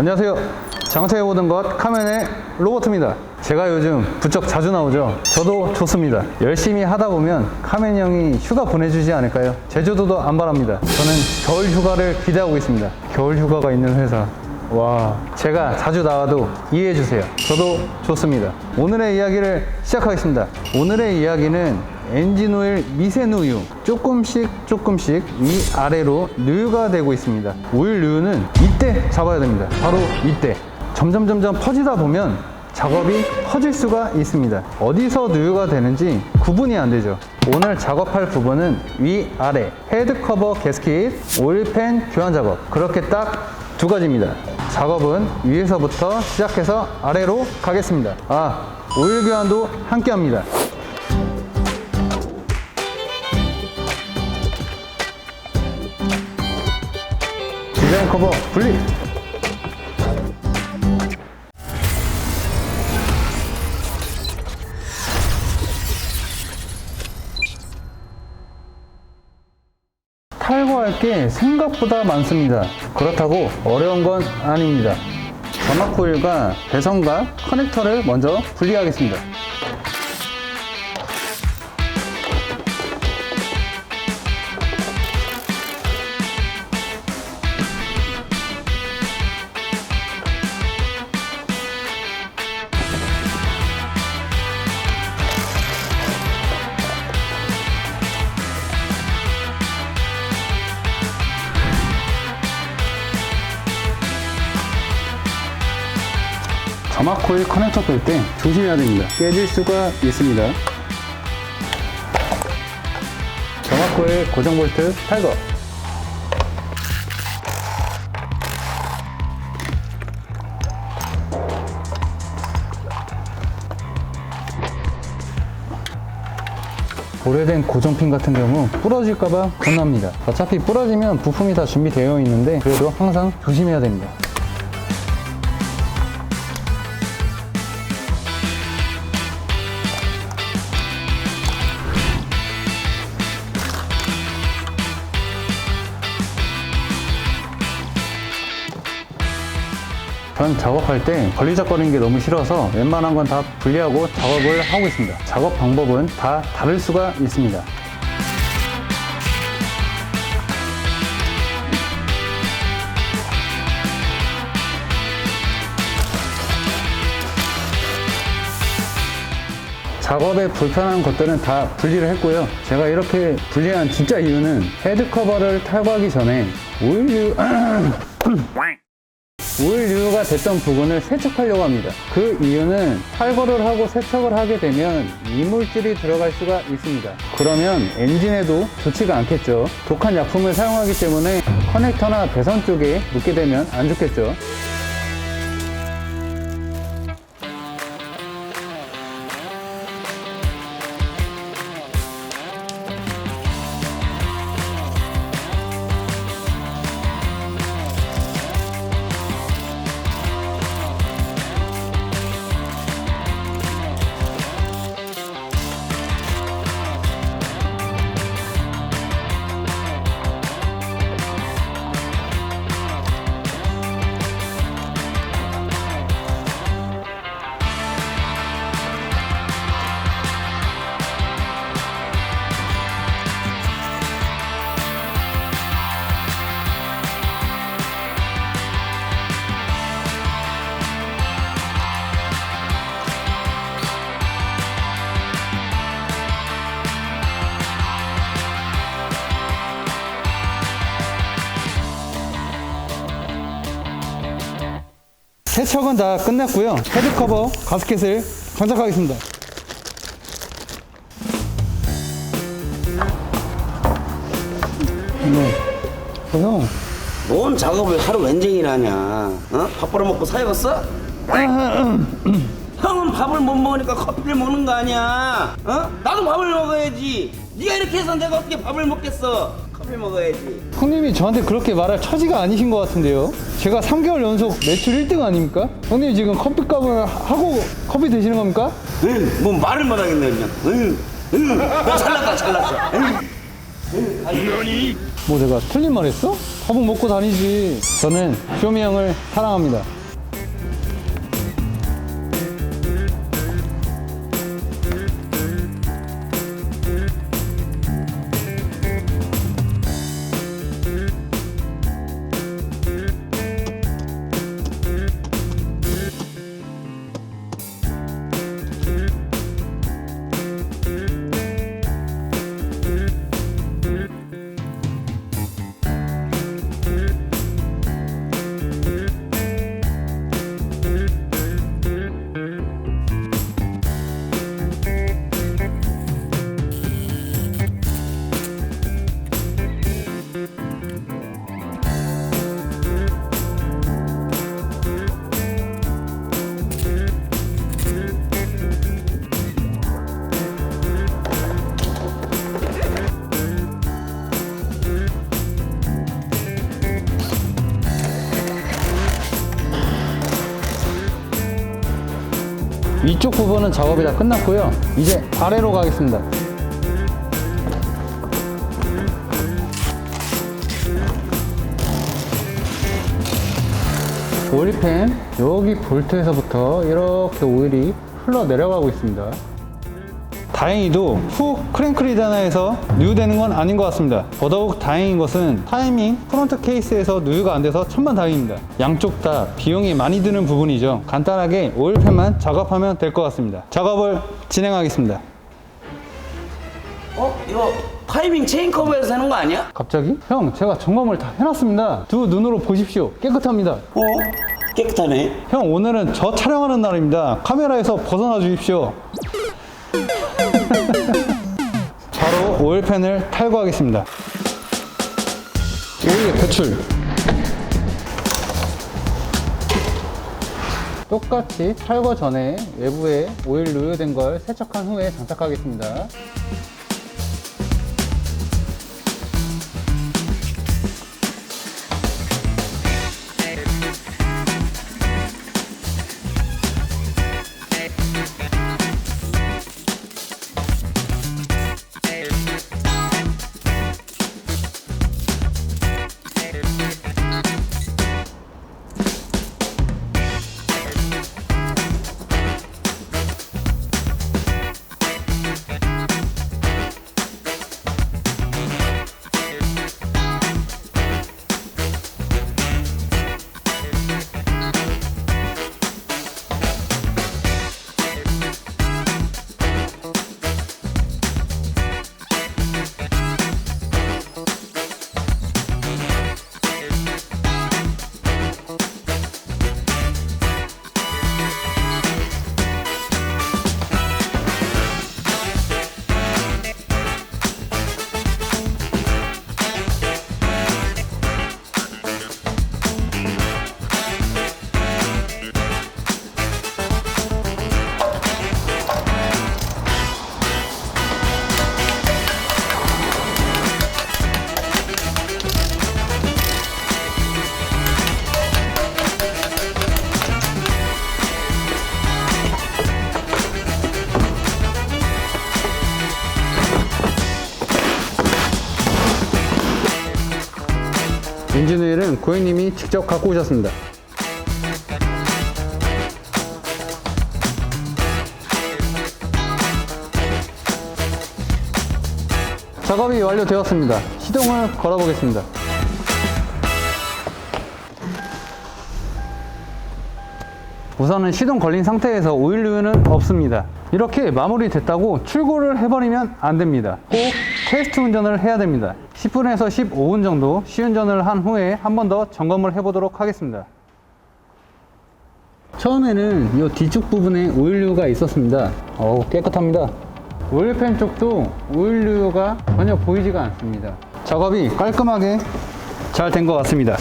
안녕하세요. 장사해 오던 것 카멘의 로버트입니다. 제가 요즘 부쩍 자주 나오죠. 저도 좋습니다. 열심히 하다 보면 카멘 형이 휴가 보내주지 않을까요? 제주도도 안 바랍니다. 저는 겨울 휴가를 기대하고 있습니다. 겨울 휴가가 있는 회사. 와, 제가 자주 나와도 이해해 주세요. 저도 좋습니다. 오늘의 이야기를 시작하겠습니다. 오늘의 이야기는 엔진 오일 미세 누유 조금씩 조금씩 위아래로 누유가 되고 있습니다. 오일 누유는 이때 잡아야 됩니다. 바로 이때. 점점 점점 퍼지다 보면 작업이 퍼질 수가 있습니다. 어디서 누유가 되는지 구분이 안 되죠. 오늘 작업할 부분은 위아래 헤드 커버 게스킷 오일팬 교환 작업 그렇게 딱 두 가지입니다. 작업은 위에서부터 시작해서 아래로 가겠습니다. 아, 오일 교환도 함께 합니다. 디자인 커버 분리! 탈거할 게 생각보다 많습니다. 그렇다고 어려운 건 아닙니다. 점막 코일과 배선과 커넥터를 먼저 분리하겠습니다. 점막 코일 커넥터 뺄 때 조심해야 됩니다. 깨질 수가 있습니다. 점막 코일 고정 볼트 탈거. 오래된 고정핀 같은 경우 부러질까봐 겁납니다. 어차피 부러지면 부품이 다 준비되어 있는데 그래도 항상 조심해야 됩니다. 전 작업할 때 걸리적거리는 게 너무 싫어서 웬만한 건 다 분리하고 작업을 하고 있습니다. 작업 방법은 다 다를 수가 있습니다. 작업에 불편한 것들은 다 분리를 했고요. 제가 이렇게 분리한 진짜 이유는 헤드 커버를 탈거하기 전에 오일 류 오일류가 됐던 부분을 세척하려고 합니다. 그 이유는 탈거를 하고 세척을 하게 되면 이물질이 들어갈 수가 있습니다. 그러면 엔진에도 좋지가 않겠죠. 독한 약품을 사용하기 때문에 커넥터나 배선 쪽에 묻게 되면 안 좋겠죠. 세척은 다 끝났고요. 헤드 커버 가스켓을 장착하겠습니다. 네. 어, 형, 뭔 작업을 하루 웬쟁이나 하냐? 어? 밥 벌어먹고 사야겠어? 형은 밥을 못 먹으니까 커피를 먹는 거 아니야? 어? 나도 밥을 먹어야지. 네가 이렇게 해서 내가 어떻게 밥을 먹겠어? 커피 먹어야지. 형님이 저한테 그렇게 말할 처지가 아니신 것 같은데요. 제가 3개월 연속 매출 1등 아닙니까? 형님 지금 커피값을 하고 커피 드시는 겁니까? 응, 뭐 말을 못 하겠네 그냥. 응, 응, 너 잘났다 잘났어. 응. 뭐 내가 틀린 말 했어? 화복 먹고 다니지. 저는 쇼미 형을 사랑합니다. 위쪽 부분은 작업이 다 끝났고요. 이제 아래로 가겠습니다. 오일팬 여기 볼트에서부터 이렇게 오일이 흘러 내려가고 있습니다. 다행히도 훅 크랭크 리다나에서 누유되는 건 아닌 것 같습니다. 더더욱 다행인 것은 타이밍 프론트 케이스에서 누유가 안 돼서 천만 다행입니다. 양쪽 다 비용이 많이 드는 부분이죠. 간단하게 오일팬만 작업하면 될 것 같습니다. 작업을 진행하겠습니다. 어? 이거 타이밍 체인 커버에서 하는 거 아니야? 갑자기? 형, 제가 점검을 다 해놨습니다. 두 눈으로 보십시오. 깨끗합니다. 어? 깨끗하네. 형, 오늘은 저 촬영하는 날입니다. 카메라에서 벗어나 주십시오. 바로 오일팬을 탈거하겠습니다. 오일 배출. 똑같이 탈거 전에 외부에 오일 누유된 걸 세척한 후에 장착하겠습니다. 엔진오일은 고객님이 직접 갖고 오셨습니다. 작업이 완료되었습니다. 시동을 걸어보겠습니다. 우선은 시동 걸린 상태에서 오일 누유는 없습니다. 이렇게 마무리 됐다고 출고를 해버리면 안 됩니다. 꼭 테스트 운전을 해야 됩니다. 10분에서 15분 정도 시운전을 한 후에 한 번 더 점검을 해보도록 하겠습니다. 처음에는 이 뒤쪽 부분에 오일류가 있었습니다. 어우, 깨끗합니다. 오일팬 쪽도 오일류가 전혀 보이지가 않습니다. 작업이 깔끔하게 잘 된 것 같습니다.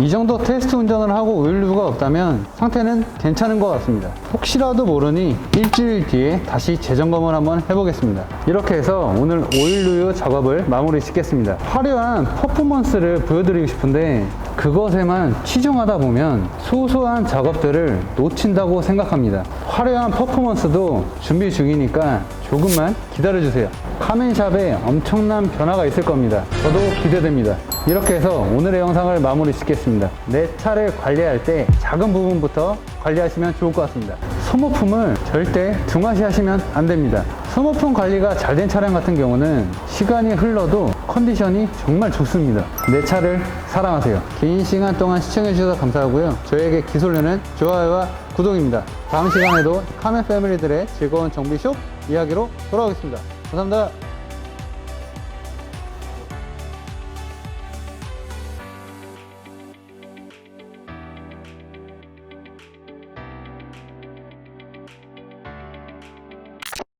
이 정도 테스트 운전을 하고 오일류가 없다면 상태는 괜찮은 것 같습니다. 혹시라도 모르니 일주일 뒤에 다시 재점검을 한번 해보겠습니다. 이렇게 해서 오늘 오일류유 작업을 마무리 짓겠습니다. 화려한 퍼포먼스를 보여드리고 싶은데 그것에만 치중하다 보면 소소한 작업들을 놓친다고 생각합니다. 화려한 퍼포먼스도 준비 중이니까 조금만 기다려주세요. 카멘샵에 엄청난 변화가 있을 겁니다. 저도 기대됩니다. 이렇게 해서 오늘의 영상을 마무리 짓겠습니다. 내 차를 관리할 때 작은 부분부터 관리하시면 좋을 것 같습니다. 소모품을 절대 등하시하시면 안 됩니다. 소모품 관리가 잘 된 차량 같은 경우는 시간이 흘러도 컨디션이 정말 좋습니다. 내 차를 사랑하세요. 긴 시간 동안 시청해주셔서 감사하고요. 저에게 기술료는 좋아요와 구독입니다. 다음 시간에도 카멘 패밀리들의 즐거운 정비숍 이야기로 돌아오겠습니다. 감사합니다.